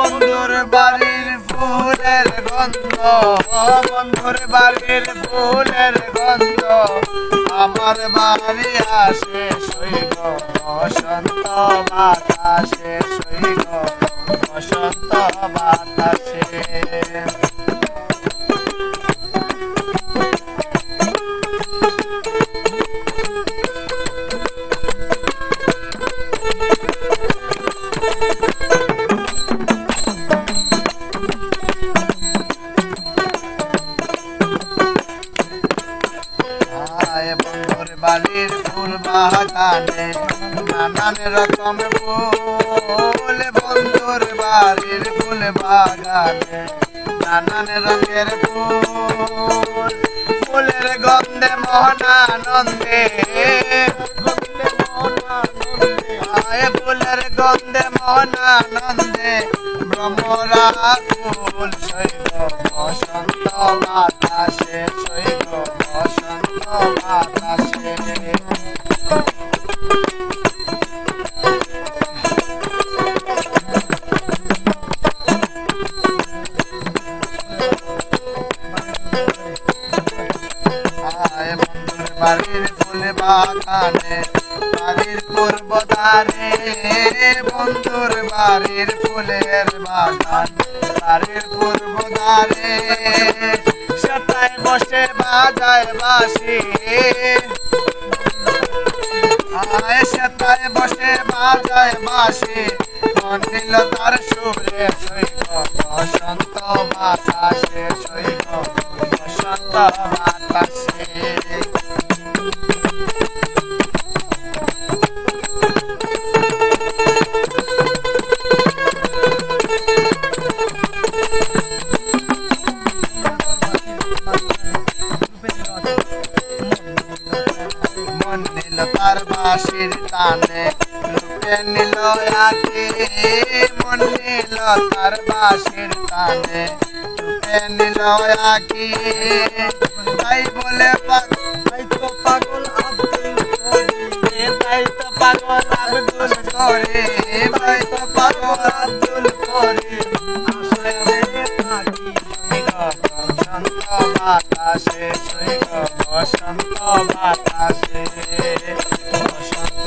বন্ধুর বাড়ির ফুলের গন্ধ বন্ধুর বাড়ির ফুলের গন্ধ। আমার বাড়ি আসে সৈগ বসন্ত বাতাসে সৈগ বসন্ত বাতাসে। বাগানে নানান রকম ফুল, বন্ধুর বাড়ির ফুল বাগানে নানান রঙের ফুল। ফুলের গন্ধে মহানন্দে ফুলের গন্ধে মহানন্দে ভ্রমরা ফুল সৈব বসন্ত বাতাসে সৈব বসন্ত বাতাসে। বাড়ির ফুল বাগানে, বাড়ির পূর্ব দ্বারে। বন্ধুর বাড়ির ফুলের বাগান, বাড়ির পূর্ব দ্বারে। সেটাই বসে বাজায় বাসি আয় সেটাই বসে বাজায় বাসি মন নিল তার সুরে সৈব বসন্ত বাতাসে, সৈব বসন্ত বাতাসে। বাসির টানে লুটে নিল আঁকি মন নিল তার বাসির টানে লুটে নিল আঁকি তাই বলে তাই তো পাগল আব্দুল তাই তো পাগল আব্দুল করিম, তাই তো পাগল আব্দুল থাকি বসন্ত বাতাসে বসন্ত বাতাসে।